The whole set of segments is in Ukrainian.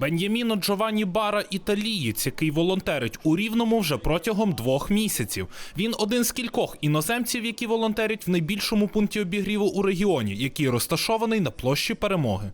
Бен'яміно Джованні Бара італієць, який волонтерить у Рівному вже протягом двох місяців. Він один з кількох іноземців, які волонтерять в найбільшому пункті обігріву у регіоні, який розташований на площі перемоги.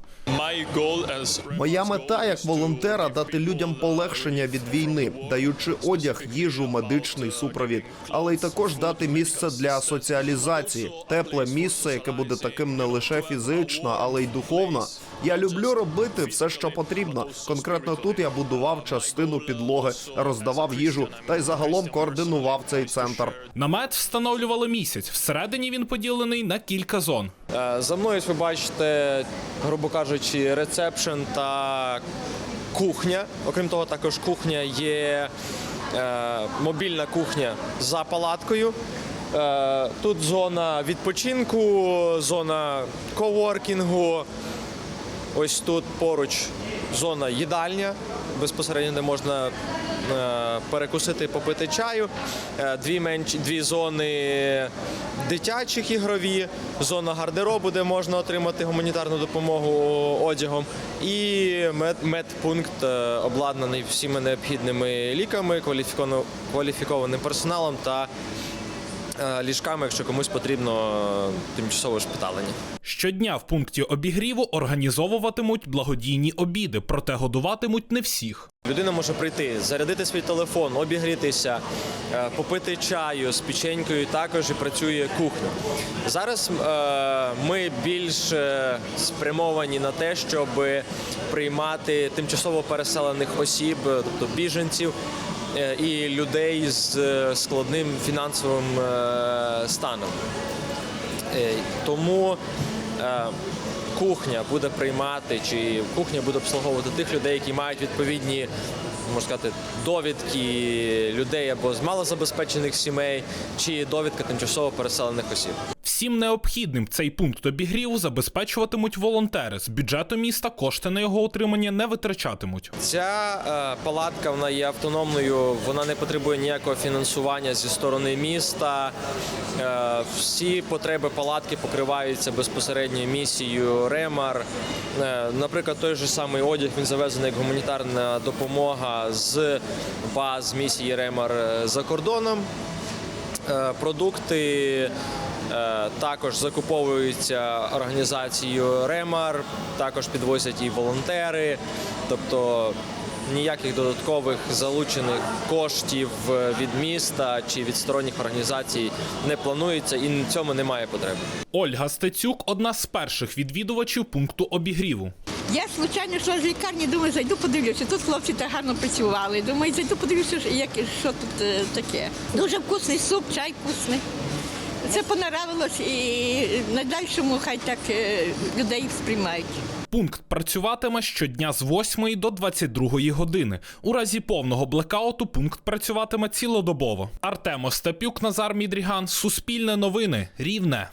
Моя мета як волонтера дати людям полегшення від війни, даючи одяг, їжу, медичний супровід, але й також дати місце для соціалізації, тепле місце, яке буде таким не лише фізично, але й духовно. Я люблю робити все, що потрібно. Конкретно тут я будував частину підлоги, роздавав їжу та й загалом координував цей центр. Намет встановлювали місяць. Всередині він поділений на кілька зон. Е, За мною ви бачите, грубо кажучи, рецепшн та кухня. Окрім того, також кухня є е, мобільна кухня за палаткою. Е, тут зона відпочинку, зона коворкінгу. Ось тут поруч зона їдальня, безпосередньо де можна е, перекусити, попити чаю. Е, Дві менші дві зони дитячих ігрові, зона гардеробу, де можна отримати гуманітарну допомогу одягом, і мед, медпункт е, обладнаний всіми необхідними ліками, кваліфікованим персоналом та ліжками, якщо комусь потрібно е, тимчасове шпиталення. Щодня в пункті обігріву організовуватимуть благодійні обіди, проте годуватимуть не всіх. Людина може прийти, зарядити свій телефон, обігрітися, е, попити чаю з печенькою. Також і працює кухня. Зараз е, ми більш е, спрямовані на те, щоб приймати тимчасово переселених осіб, е, тобто біженців. Е, І людей з е, складним фінансовим е, станом. Тому кухня буде приймати, чи кухня буде обслуговувати тих людей, які мають відповідні, можна сказати, довідки людей або з малозабезпечених сімей, чи довідка тимчасово переселених осіб. Всім необхідним цей пункт обігріву забезпечуватимуть волонтери. З бюджету міста кошти на його утримання не витрачатимуть. Ця е, палатка вона є автономною, вона не потребує ніякого фінансування зі сторони міста. Е, всі потреби палатки покриваються безпосередньо місією Ремар. Е, наприклад, той же самий одяг він завезений як гуманітарна допомога з баз місії Ремар е, за кордоном. Е, Продукти також закуповуються організацією Ремар, також підвозять і волонтери, тобто ніяких додаткових залучених коштів е, від міста чи від сторонніх організацій не планується і в цьому немає потреби. Ольга Стецюк одна з перших відвідувачів пункту обігріву. Я случайно йшла з лікарні, думаю, зайду подивлюся. Тут хлопці так гарно працювали. Думаю, зайду подивлюся, що- як, що тут е, таке. Дуже вкусний суп, чай вкусний. Це понравилось і на дальшому хай так е, людей сприймають. Пункт працюватиме щодня з 8 до 22 години. У разі повного блекауту пункт працюватиме цілодобово. Артем Остапюк, Назар Мідріган, Суспільне новини, Рівне.